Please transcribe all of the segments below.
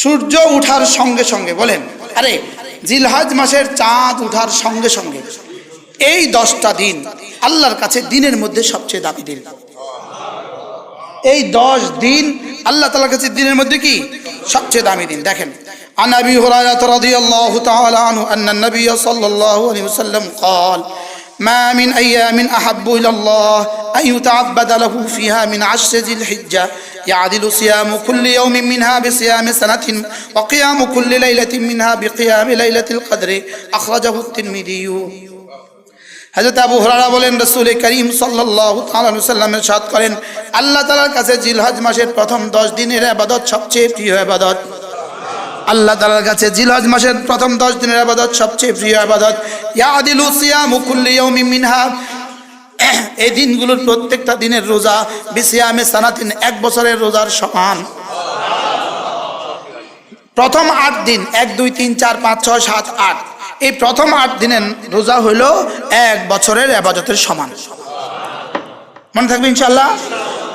সূর্য উঠার সঙ্গে সঙ্গে বলেন আরে জিলহাজ মাসের চাঁদ উঠার সঙ্গে সঙ্গে এই দশটা দিন আল্লাহর কাছে দিনের মধ্যে সবচেয়ে দামি দিন এই দশ দিন আল্লাহ তালার কাছে দিনের মধ্যে কি সবচেয়ে দামি দিন দেখেন عن ابي هريره رضي الله تعالى عنه ان النبي صلى الله عليه وسلم قال ما من ايام احب الى الله ان يتعبد له فيها من عشر ذي الحجه يعدل صيام كل يوم منها بصيام سنه وقيام كل ليله منها بقيام ليله القدر اخرجه الترمذي হজরত আবু হরারা বলেন রসুল করিম সাল্লাহ সাল্লামের সাদ করেন আল্লাহ তালার কাছে জিলহজ মাসের প্রথম দশ দিনের আবাদত সবচেয়ে প্রিয় আবাদত আল্লাহ তালার কাছে জিলহজ মাসের প্রথম দশ দিনের আবাদত, সবচেয়ে প্রিয় আবাদত। ইয়াদিলু সিয়ামু কুল্লি মিনহা। এই দিনগুলোর প্রত্যেকটা দিনের রোজা বিসিয়ামে সানাতিন, এক বছরের রোজার সমান। প্রথম আট দিন, এক, দুই, তিন, চার, পাঁচ, ছয়, সাত, আট। এই প্রথম আট দিনের রোজা হইল এক বছরের আবাদতের সমান। মনে থাকবে ইনশাল্লাহ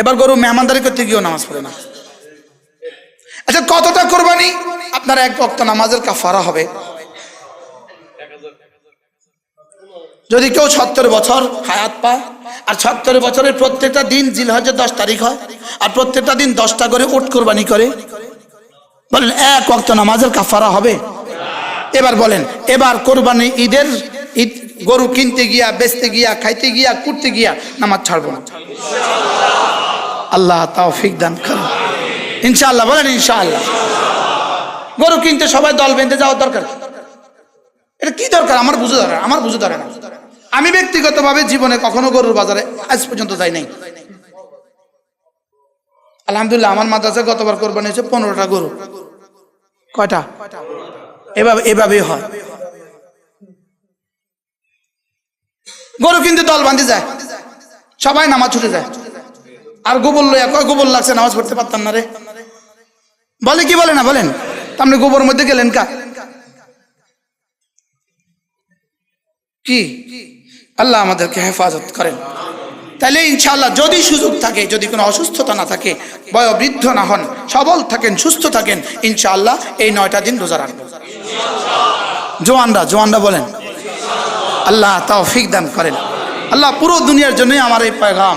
এবার গরু মেহমানদারি করতে গিয়েও নামাজ পড়ে না। আচ্ছা কতটা কোরবানি? আপনার এক বক্ত নামাজের কাফারা হবে। যদি কেউ সত্তর বছর হায়াত পায়, আর সত্তর বছরের প্রত্যেকটা দিন জিলহজের দশ তারিখ হয়, আর প্রত্যেকটা দিন দশটা করে উট কোরবানি করে, বলেন, এক অক্ত নামাজের কাফারা হবে? এবার বলেন, এবার কোরবানি ঈদের ঈদ, গরু কিনতে গিয়া, বেচতে গিয়া, খাইতে গিয়া, কুটতে গিয়া নামাজ ছাড়বো না। আল্লাহ তাও ফিক দান করেন। ইনশাআল্লাহ, বলেন ইনশাআল্লাহ। গরু কিনতে সবাই দল বেঁধে যাওয়ার দরকার। এটা কি দরকার? আমার বুঝে ধরে আমার বুঝে ধরে না। আমি ব্যক্তিগতভাবে জীবনে কখনো গরুর বাজারে আজ পর্যন্ত যাই নাই। আলহামদুলিল্লাহ, আমার মাদ্রাসা গতবার কোরবানি হয়েছে পনেরোটা গরু। কয়টা? এভাবে, এভাবেই হয়। গরু কিন্তু দল বাঁধে যায়। সবাই নামাজ ছুটে যায়। আর গোবর লইয়া কয় গোবর লাগছে? নামাজ পড়তে পারতাম না রে। বলে কি বলে না? বলেন। আপনি গোবর মধ্যে গেলেন কা? কি? আল্লাহ আমাদেরকে হেফাজত করেন। তাহলে ইনশাআল্লাহ যদি সুযোগ থাকে, যদি কোনো অসুস্থতা না থাকে, বয়োবৃদ্ধ না হন, সবল থাকেন, সুস্থ থাকেন, ইনশাআল্লাহ এই নয়টা দিন রোজা রাখবেন জোয়ানরা জোয়ানরা বলেন। আল্লাহ তাও ফিক দান করেন। আল্লাহ পুরো দুনিয়ার জন্যই আমার এই পয়গাম।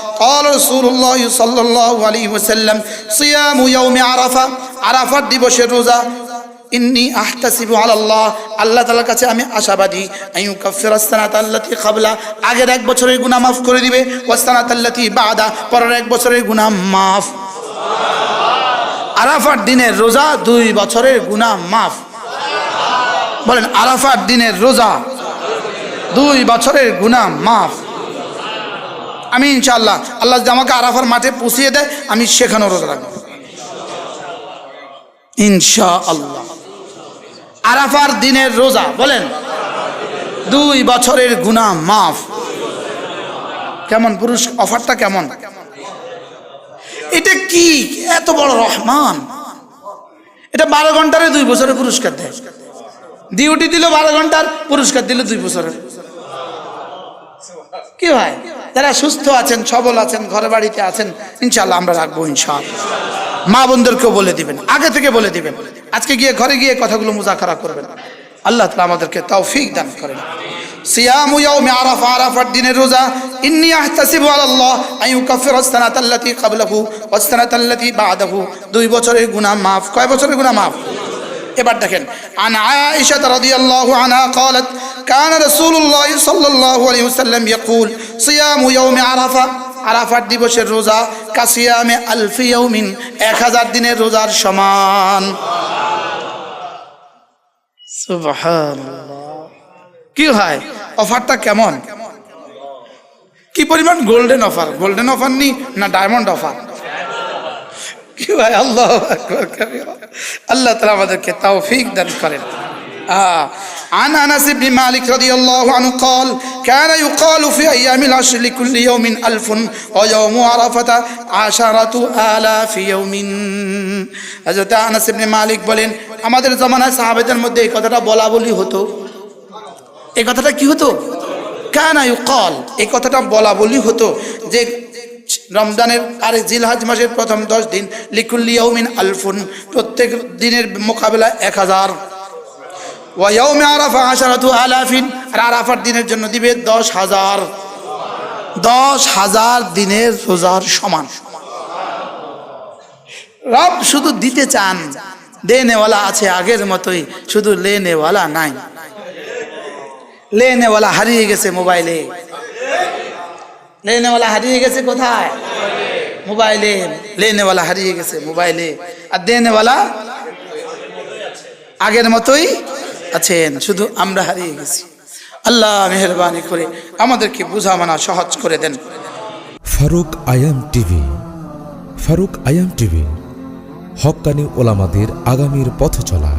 قال رسول الله صلى الله عليه وسلم صيام يوم عرفة عرفة দিবসের রোজা ইন্নি আহতাসিবু আলাল্লাহ আল্লাহ তাআলার কাছে আমি আশাবাদী আইয়ু কাফির আস্তানাত আল্লাতি ক্বাবলা আগের এক বছরের গুনাহ মাফ করে দিবে ওয়াস্তানাত আল্লাতি বাদা পরের এক বছরের গুনাহ মাফ আরাফার দিনের রোজা দুই বছরের গুনাহ মাফ বলেন আরাফার দিনের রোজা দুই বছরের গুনাহ মাফ আমি ইনশাআল্লাহ, আল্লাহ আমাকে আরাফার মাঠে পুষিয়ে দেয়, আমি সেখানেও রোজা রাখব। ইনশা আল্লাহ আরাফার দিনের রোজা, বলেন। দুই বছরের গুনাহ মাফ। কেমন পুরুষ, অফারটা কেমন? এটা কি? এত বড় রহমান। এটা বারো ঘন্টারে দুই বছরের পুরস্কার দেয়। ডিউটি দিল বারো ঘণ্টার পুরস্কার দিল দুই বছরের। কি ভাই? যারা সুস্থ আছেন, সবল আছেন, ঘরে বাড়িতে আছেন ইনশাল্লাহ আমরা রাখব, ইনশাআল্লাহ। মা বোনদেরকেও বলে দিবেন, আগে থেকে বলে দিবেন। আজকে গিয়ে ঘরে গিয়ে কথাগুলো মুজাকারা করবেন। আল্লাহ তালা আমাদেরকে তৌফিক দান করেন। সিয়ামু ইয়াউমি আরাফা, আরাফার দিনের রোজা, ইন্নী আহতাসিবু আলাল্লাহ আন ইউকাফির আস-সানাতা আল্লাতী ক্বাবলাহু ওয়াস-সানাতা আল্লাতী বা'দাহু। দুই বছরের গুনাহ মাফ। কয় বছরের গুনাহ মাফ? এবার দেখেন আন আয়েশা রাদিয়াল্লাহু আনহা قالت كان رسول الله صلى الله عليه وسلم يقول صيام يوم عرفه আরাফার দিবসের রোজা কাসিয়ামে আলফি ইয়াউমিন এক হাজার দিনের রোজার সমান সুবহানাল্লাহ কি হয় অফারটা কেমন কি পরিমাণ গোল্ডেন অফার গোল্ডেন অফার নি না ডায়মন্ড অফার কি ভাই আল্লাহ আকবার কাবীরা। আল্লাহ তালা আমাদেরকে তৌফিক দান করেন آه. عن انس بن مالك رضي الله عنه قال كان يقال في ايام العشر لكل يوم الف ويوم عرفه عشره الاف يوم হযরত আনাস ইবনে মালিক বলেন আমাদের জামানায় সাহাবেদের মধ্যে এই কথাটা বলা বলি হতো এই কথাটা কি হতো কানা ইউকাল এই কথাটা বলা বলি হতো যে রমজানের আরে জিলহাজ মাসের প্রথম দশ দিন লিকুল্লি ইয়াউমিন আলফুন, প্রত্যেক দিনের মোকাবেলা এক হাজার। ওয়াউমে আরাফা আশারাতু আলাফিন, আর আরাফার দিনের জন্য দিবে দশ হাজার। দশ হাজার দিনের রোজার সমান। রব শুধু দিতে চান, দেনেওয়ালা আছে আগের মতোই, শুধু লেনেওয়ালা নাই। লেনেওয়ালা হারিয়ে গেছে মোবাইলে। লেনেওয়ালা হারিয়ে গেছে কোথায়? মোবাইলে। লেনেওয়ালা হারিয়ে গেছে মোবাইলে। আর দেনেওয়ালা আগের মতোই আছেন শুধু আমরা হারিয়ে গেছি। আল্লাহ মেহরবানি করে আমাদেরকে বুঝা মানা সহজ করে দেন। ফারুক আয়াম টিভি ফারুক আয়াম টিভি হক্কানি ওলামাদের আগামীর পথ চলা